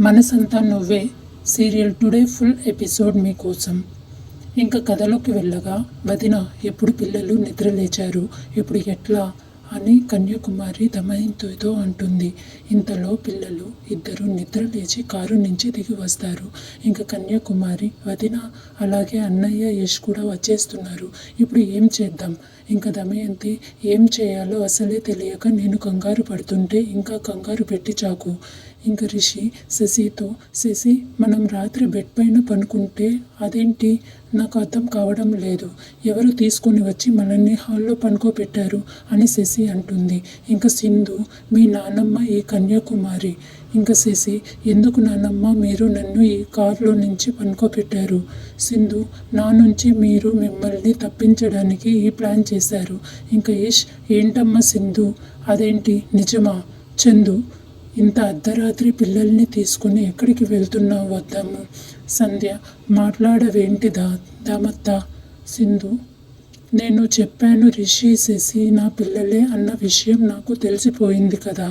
మనసంతా నువ్వే. Serial today full episode మీకోసం. ఇంకా కథలోకి వెళ్ళగా వదిన ఎప్పుడు పిల్లలు నిద్ర లేచారు ఇప్పుడు ఎట్లా? అని కన్యాకుమారి దమయంతితో అంటుంది. ఇంతలో పిల్లలు ఇద్దరు నిద్ర లేచి కారు నుంచి దిగి వస్తారు. ఇంకా కన్యాకుమారి వదిన అలాగే అన్నయ్య యష్ కూడా వచ్చేస్తున్నారు. ఇప్పుడు ఏం చేద్దాం? ఇంకా దమయంతి ఏం చేయాలో అసలే తెలియక నేను కంగారు పడుతుంటే ఇంకా కంగారు పెట్టి చాకు. ఇంకా రిషి శశితో శశి మనం రాత్రి బెడ్ పైన పనుకుంటే అదేంటి? నాకు అర్థం కావడం లేదు. ఎవరు తీసుకొని వచ్చి మనల్ని హాల్లో పనుకోబెట్టారు అని శశి అంటుంది. ఇంకా సింధు మీ నానమ్మ ఈ కన్యాకుమారి. ఇంకా శశి ఎందుకు నానమ్మ మీరు నన్ను ఈ కారులో నుంచి పనుకోబెట్టారు సింధు నా నుంచి మీరు మిమ్మల్ని తప్పించడానికి ఈ ప్లాన్ చేశారు. ఇంకా యష్ ఏంటమ్మా సింధు? అదేంటి? నిజమా? చందు ఇంత అర్ధరాత్రి పిల్లల్ని తీసుకుని ఎక్కడికి వెళ్తున్నావు వద్దాము సంధ్య మాట్లాడవేంటి దా దామత్త? సింధు. నేను చెప్పాను రిషి శశి నా పిల్లలే అన్న విషయం నాకు తెలిసిపోయింది కదా.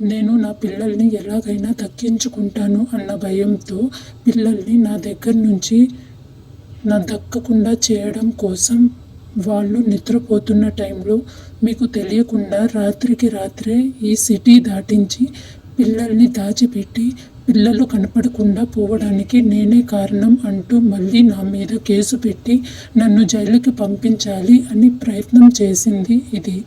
నేను నా పిల్లల్ని ఎలాగైనా దక్కించుకుంటాను అన్న భయంతో పిల్లల్ని నా దగ్గర నుంచి నా దక్కకుండా చేయడం కోసం వాళ్ళు నిద్రపోతున్న టైంలో మీకు తెలియకుండా రాత్రికి రాత్రే ఈ సిటీ దాటించి పిల్లల్ని దాచిపెట్టి పిల్లలు కనపడకుండా పోవడానికి నేనే కారణం అంటూ మళ్ళీ నా మీద కేసు పెట్టి నన్ను జైలుకి పంపించాలి అని ప్రయత్నం చేసింది ఇది.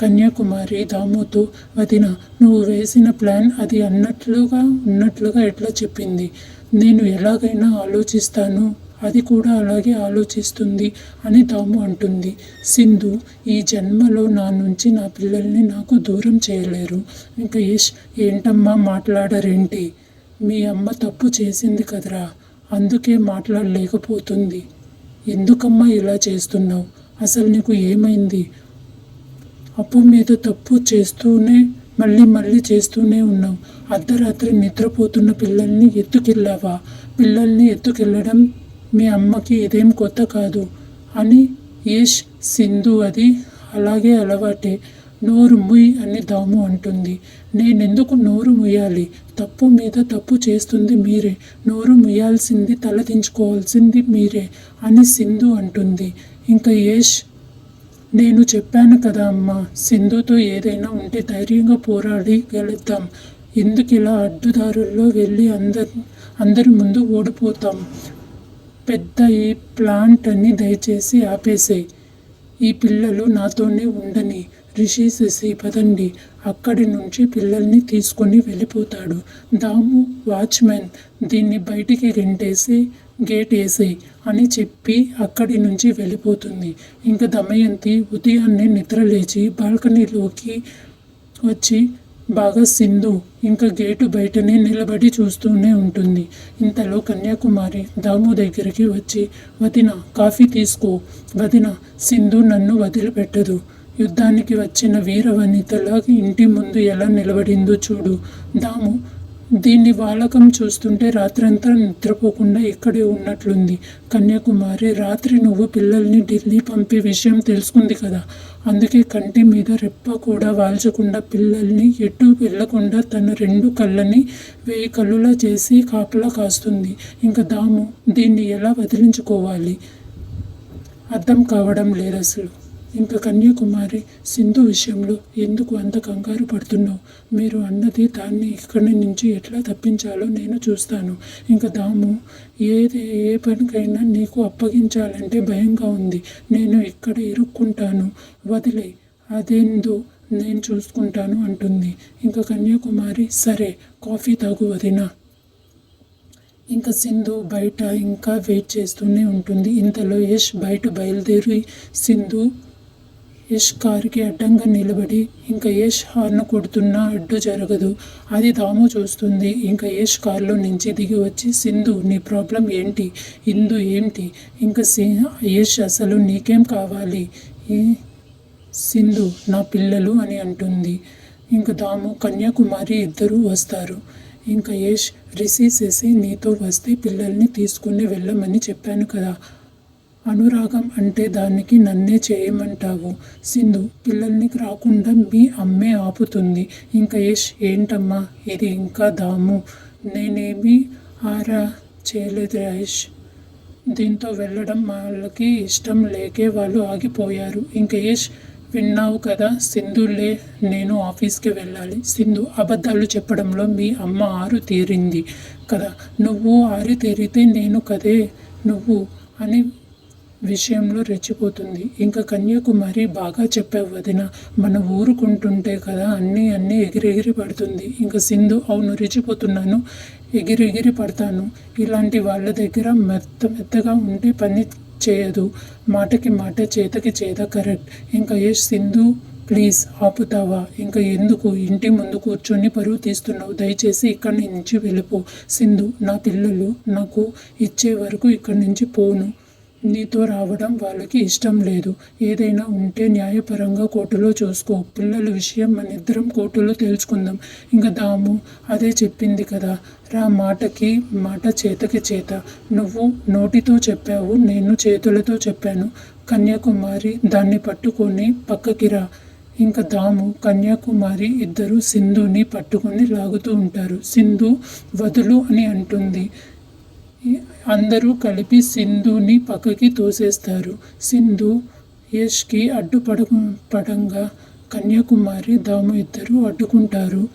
కన్యాకుమారి దాముతో వదిన నువ్వు వేసిన ప్లాన్ అది అన్నట్లుగా ఉన్నట్లుగా ఎట్లా చెప్పింది? నేను ఎలాగైనా ఆలోచిస్తాను. అది కూడా అలాగే ఆలోచిస్తుంది అని తాము అంటుంది. సింధు ఈ జన్మలో నా నుంచి నా పిల్లల్ని నాకు దూరం చేయలేరు. ఇంకా యష్ ఏంటమ్మా మాట్లాడరేంటి? మీ అమ్మ తప్పు చేసింది కదరా? అందుకే మాట్లాడలేకపోతుంది. ఎందుకమ్మా ఇలా చేస్తున్నావు? అసలు నీకు ఏమైంది? అప్పు మీద తప్పు చేస్తూనే మళ్ళీ మళ్ళీ చేస్తూనే ఉన్నావు. అర్ధరాత్రి నిద్రపోతున్న పిల్లల్ని ఎత్తుకెళ్ళావా? పిల్లల్ని ఎత్తుకెళ్ళడం మీ అమ్మకి ఇదేం కొత్త కాదు. అని యష్ సింధు అది అలాగే అలవాటే. నోరు ముయ్ అని దాము అంటుంది. నేనెందుకు నోరు ముయ్యాలి? తప్పు మీద తప్పు చేస్తుంది మీరే. నోరు ముయ్యాల్సింది తలదించుకోవాల్సింది మీరే అని సింధు అంటుంది. ఇంకా యష్ నేను చెప్పాను కదా అమ్మ సింధుతో ఏదైనా ఉంటే ధైర్యంగా పోరాడి గెలుద్దాం. ఎందుకు ఇలా అడ్డుదారుల్లో వెళ్ళి అందరి అందరి ముందు ఓడిపోతాం? పెద్ద ఈ ప్లాంట్ అని దయచేసి ఆపేసేయి. ఈ పిల్లలు నాతోనే ఉండని. రిషి శశి పదండి. అక్కడి నుంచి పిల్లల్ని తీసుకొని వెళ్ళిపోతాడు. దాము వాచ్మెన్ దీన్ని బయటికి గెంటేసి గేట్ వేసేయి అని చెప్పి అక్కడి నుంచి వెళ్ళిపోతుంది. ఇంకా దమయంతి ఉదయాన్నే నిద్రలేచి బాల్కనీలోకి వచ్చి బాగా సింధు ఇంకా గేటు బయటనే నిలబడి చూస్తూనే ఉంటుంది. ఇంతలో కన్యాకుమారి దాము దగ్గరికి వచ్చి వదిన కాఫీ తీసుకో. వదిన సింధు నన్ను వదిలిపెట్టదు. యుద్ధానికి వచ్చిన వీర వనితలా ఇంటి ముందు ఎలా నిలబడిందో చూడు. దాము దీన్ని బాలకం చూస్తుంటే రాత్రంతా నిద్రపోకుండా ఇక్కడే ఉన్నట్లుంది. కన్యాకుమారి రాత్రి నువ్వు పిల్లల్ని ఢిల్లీ పంపే విషయం తెలుసుకుంది కదా. అందుకే కంటి మీద రెప్ప కూడా వాల్చకుండా పిల్లల్ని ఎటు వెళ్ళకుండా తన రెండు కళ్ళని వేయి కళ్ళులా చేసి కాపలా కాస్తుంది. ఇంకా దాము దీన్ని ఎలా వదిలించుకోవాలి? అర్థం కావడం లేదు అసలు. ఇంకా కన్యాకుమారి సింధు విషయంలో ఎందుకు అంత కంగారు పడుతున్నావు? మీరు అన్నది దాన్ని ఇక్కడి నుంచి ఎట్లా తప్పించాలో నేను చూస్తాను. ఇంకా దాము ఏది ఏ పనికైనా నీకు అప్పగించాలంటే భయంగా ఉంది. నేను ఇక్కడ ఇరుక్కుంటాను. వదిలే అదేందో నేను చూసుకుంటాను అంటుంది. ఇంకా కన్యాకుమారి సరే కాఫీ తాగు వదినా. ఇంకా సింధు బయట ఇంకా వెయిట్ చేస్తూనే ఉంటుంది. ఇంతలో యష్ బయట బయలుదేరి సింధు యష్ కారుకి అడ్డంగా నిలబడి ఇంకా యష్ హార్న్ కొడుతున్నా అడ్డు జరగదు. అది దాము చూస్తుంది. ఇంకా యష్ కారులో నుంచి దిగి వచ్చి సింధు నీ ప్రాబ్లం ఏంటి? ఇందు ఏంటి? ఇంకా యష్ అసలు నీకేం కావాలి? సింధు నా పిల్లలు అని అంటుంది. ఇంకా దాము కన్యాకుమారి ఇద్దరూ వస్తారు. ఇంకా యష్ రిసీ చేసి నీతో వస్తే పిల్లల్ని తీసుకుని వెళ్ళమని చెప్పాను కదా. అనురాగం అంటే దానికి నన్నే చేయమంటావు. సింధు పిల్లల్ని రాకుండా మీ అమ్మే ఆపుతుంది. ఇంకా యష్ ఏంటమ్మా? ఇది ఇంకా దాము. నేనేమి ఆరా చేయలేదు యష్. దీంతో వెళ్ళడం వాళ్ళకి ఇష్టం లేకే వాళ్ళు ఆగిపోయారు. ఇంకా యష్ విన్నావు కదా సింధులే నేను ఆఫీస్కి వెళ్ళాలి. సింధు అబద్ధాలు చెప్పడంలో మీ అమ్మ ఆరు తీరింది కదా. నువ్వు ఆరు తీరితే నేను కదే నువ్వు అని విషయంలో రెచ్చిపోతుంది. ఇంకా కన్యాకుమారి బాగా చెప్పావు వదిన. మన ఊరుకుంటుంటే కదా అన్నీ అన్నీ ఎగిరెగిరి పడుతుంది. ఇంకా సింధు అవును రెచ్చిపోతున్నాను. ఎగిరెగిరి పడతాను. ఇలాంటి వాళ్ళ దగ్గర మెత్త మెత్తగా ఉంటే పని చేయదు. మాటకి మాట చేతకి చేత కరెక్ట్. ఇంకా యష్ సింధు ప్లీజ్ ఆపుతావా? ఇంకా ఎందుకు? ఇంటి ముందు కూర్చొని పరువు తీస్తున్నావు. దయచేసి ఇక్కడి నుంచి వెళ్ళిపో. సింధు నా పిల్లలు నాకు ఇచ్చే వరకు ఇక్కడి నుంచి పోను. నీతో రావడం వాళ్ళకి ఇష్టం లేదు. ఏదైనా ఉంటే న్యాయపరంగా కోర్టులో చూసుకో. పిల్లల విషయం మన ఇద్దరం కోర్టులో తేల్చుకుందాం. ఇంకా దాము అదే చెప్పింది కదా. రా మాటకి మాట చేతకి చేత. నువ్వు నోటితో చెప్పావు నేను చేతులతో చెప్పాను. కన్యాకుమారి దాన్ని పట్టుకొని పక్కకి రా. ఇంకా దాము కన్యాకుమారి ఇద్దరు సింధుని పట్టుకొని లాగుతూ ఉంటారు. సింధు వదులు అని అంటుంది. అందరూ కలిపి సింధుని పక్కకి తోసేస్తారు. సింధు యష్కి అడ్డుపడ పడంగా కన్యాకుమారి దాము ఇద్దరు అడ్డుకుంటారు.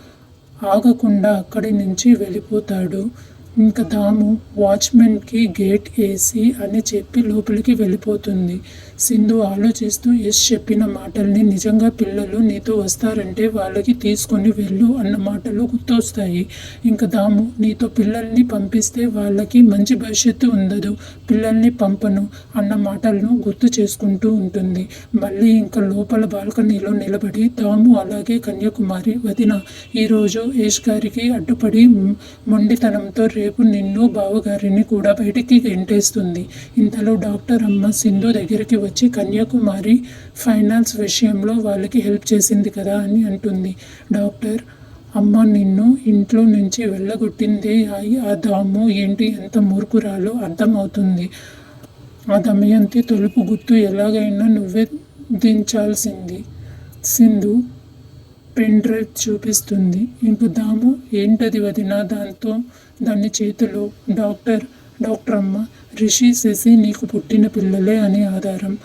ఆగకుండా అక్కడి నుంచి వెళ్ళిపోతాడు. ఇంకా దాము వాచ్మెన్కి గేట్ వేసి అని చెప్పి లోపలికి వెళ్ళిపోతుంది. సింధు ఆలోచిస్తూ యశ్ చెప్పిన మాటల్ని నిజంగా పిల్లలు నీతో వస్తారంటే వాళ్ళకి తీసుకొని వెళ్ళు అన్న మాటలు గుర్తొస్తాయి. ఇంకా దాము నీతో పిల్లల్ని పంపిస్తే వాళ్ళకి మంచి భవిష్యత్తు ఉండదు పిల్లల్ని పంపను అన్న మాటలను గుర్తు చేసుకుంటూ ఉంటుంది. మళ్ళీ ఇంకా లోపల బాల్కనీలో నిలబడి దాము అలాగే కన్యాకుమారి వదిన ఈరోజు యశ్ గారికి అడ్డుపడి మొండితనంతో రేపు నిన్ను బావగారిని కూడా బయటికి ఎంటేస్తుంది. ఇంతలో డాక్టర్ అమ్మ సింధు దగ్గరికి వచ్చి కన్యాకుమారి ఫైనాన్స్ విషయంలో వాళ్ళకి హెల్ప్ చేసింది కదా అని అంటుంది. డాక్టర్ అమ్మ నిన్ను ఇంట్లో నుంచి వెళ్ళగొట్టిందే అయి ఆ దాము ఏంటి ఎంత మూర్ఖురాలో అర్థమవుతుంది. ఆ దమయంతి తొలుపు గుర్తు ఎలాగైనా నువ్వే దించాల్సింది. సింధు పెన్ డ్రైవ్ చూపిస్తుంది. ఇంక దాము ఏంటది వదిన? దాంతో దాని చేతిలో డాక్టర్ డాక్టర్ అమ్మ రిషి శశి నీకు పుట్టిన పిల్లలే అని ఆధారం.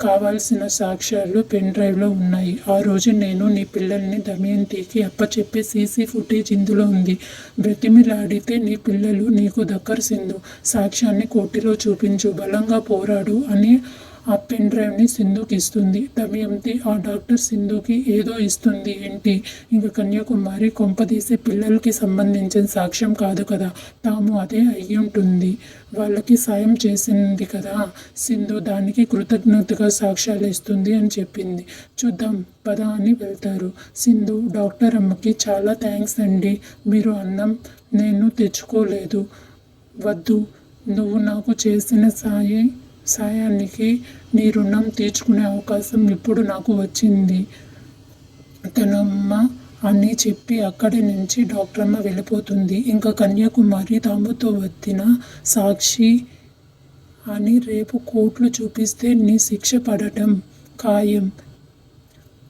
కావాల్సిన సాక్ష్యాలు పెన్ డ్రైవ్లో ఉన్నాయి. ఆ రోజు నేను నీ పిల్లల్ని దమయంతికి అప్పచెప్పే సీసీ ఫుటేజ్ ఇందులో ఉంది. బ్రతిమిలాడితే నీ పిల్లలు నీకు దక్కర్సిందు సాక్ష్యాన్ని కోర్టులో చూపించు. బలంగా పోరాడు అని ఆ పెన్ డ్రైవ్ని సింధుకి ఇస్తుంది. దమయంతి ఆ డాక్టర్ సింధుకి ఏదో ఇస్తుంది ఏంటి? ఇంకా కన్యాకుమారి కొంపదీసే పిల్లలకి సంబంధించిన సాక్ష్యం కాదు కదా. తాము అదే అయ్యి ఉంటుంది. వాళ్ళకి సాయం చేసింది కదా. సింధు దానికి కృతజ్ఞతగా సాక్ష్యాలు ఇస్తుంది అని చెప్పింది. చూద్దాం పద అని వెళ్తారు. సింధు డాక్టర్ అమ్మకి చాలా థ్యాంక్స్ అండి. మీరు అన్నం నేను తెచ్చుకోలేదు. వద్దు నువ్వు నాకు చేసిన సాయి సాయానికి నీ రుణం తీర్చుకునే అవకాశం ఇప్పుడు నాకు వచ్చింది. తనమ్మ అని చెప్పి అక్కడి నుంచి డాక్టర్ అమ్మ వెళ్ళిపోతుంది. ఇంకా కన్యాకుమారి తాముతో వచ్చిన సాక్షి అని రేపు కోట్లు చూపిస్తే నీ శిక్ష పడటం ఖాయం.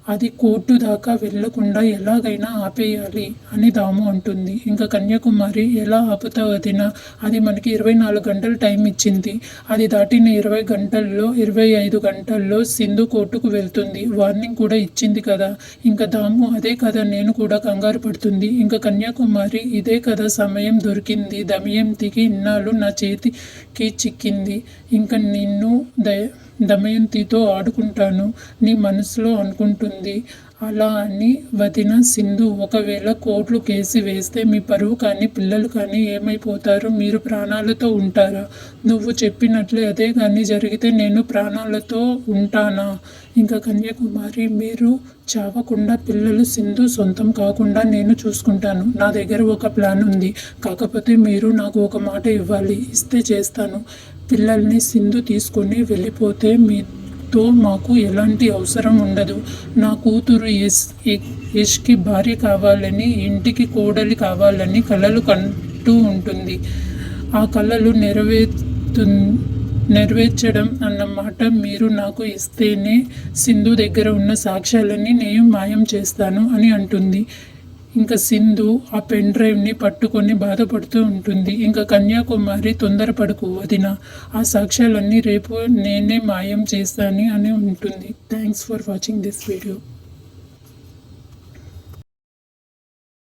అది కోర్టు దాకా వెళ్ళకుండా ఎలాగైనా ఆపేయాలి అని దాము అంటుంది. ఇంకా కన్యాకుమారి ఎలా ఆపుతావు వదినా అది మనకి ఇరవై నాలుగు గంటలు టైం ఇచ్చింది. అది దాటిన ఇరవై గంటల్లో ఇరవై ఐదు గంటల్లో సింధు కోర్టుకు వెళ్తుంది. వార్నింగ్ కూడా ఇచ్చింది కదా. ఇంకా దాము అదే కదా నేను కూడా కంగారు పడుతుంది. ఇంకా కన్యాకుమారి ఇదే కదా సమయం దొరికింది. దమయంతికి ఇన్నాళ్ళు నా చేతికి చిక్కింది. ఇంకా నిన్ను దయ దమయంతితో ఆడుకుంటాను నీ మనసులో అనుకుంటుంది. అలా అని వదిన సింధు ఒకవేళ కోట్లు కేసి వేస్తే మీ పరువు కానీ పిల్లలు కానీ ఏమైపోతారు మీరు ప్రాణాలతో ఉంటారా? నువ్వు చెప్పినట్లే అదే కానీ జరిగితే నేను ప్రాణాలతో ఉంటానా? ఇంకా కన్యాకుమారి మీరు చావకుండా పిల్లలు సింధు సొంతం కాకుండా నేను చూసుకుంటాను. నా దగ్గర ఒక ప్లాన్ ఉంది. కాకపోతే మీరు నాకు ఒక మాట ఇవ్వాలి. ఇస్తే చేస్తాను. పిల్లల్ని సింధు తీసుకొని వెళ్ళిపోతే మీతో మాకు ఎలాంటి అవసరం ఉండదు. నా కూతురు యశ్ యష్కి భార్య కావాలని ఇంటికి కోడలి కావాలని కలలు కంటూ ఉంటుంది. ఆ కళలు నెరవేర్తు నెరవేర్చడం అన్నమాట మీరు నాకు ఇస్తేనే సింధు దగ్గర ఉన్న సాక్ష్యాలని నేను మాయం చేస్తాను అని అంటుంది. ఇంకా సింధు ఆ పెన్ డ్రైవ్ని పట్టుకొని బాధపడుతూ ఉంటుంది. ఇంకా కన్యాకుమారి తొందరపడుకు వదిన. ఆ సాక్ష్యాలన్నీ రేపు నేనే మాయం చేస్తాను అని ఉంటుంది. Thanks for watching this video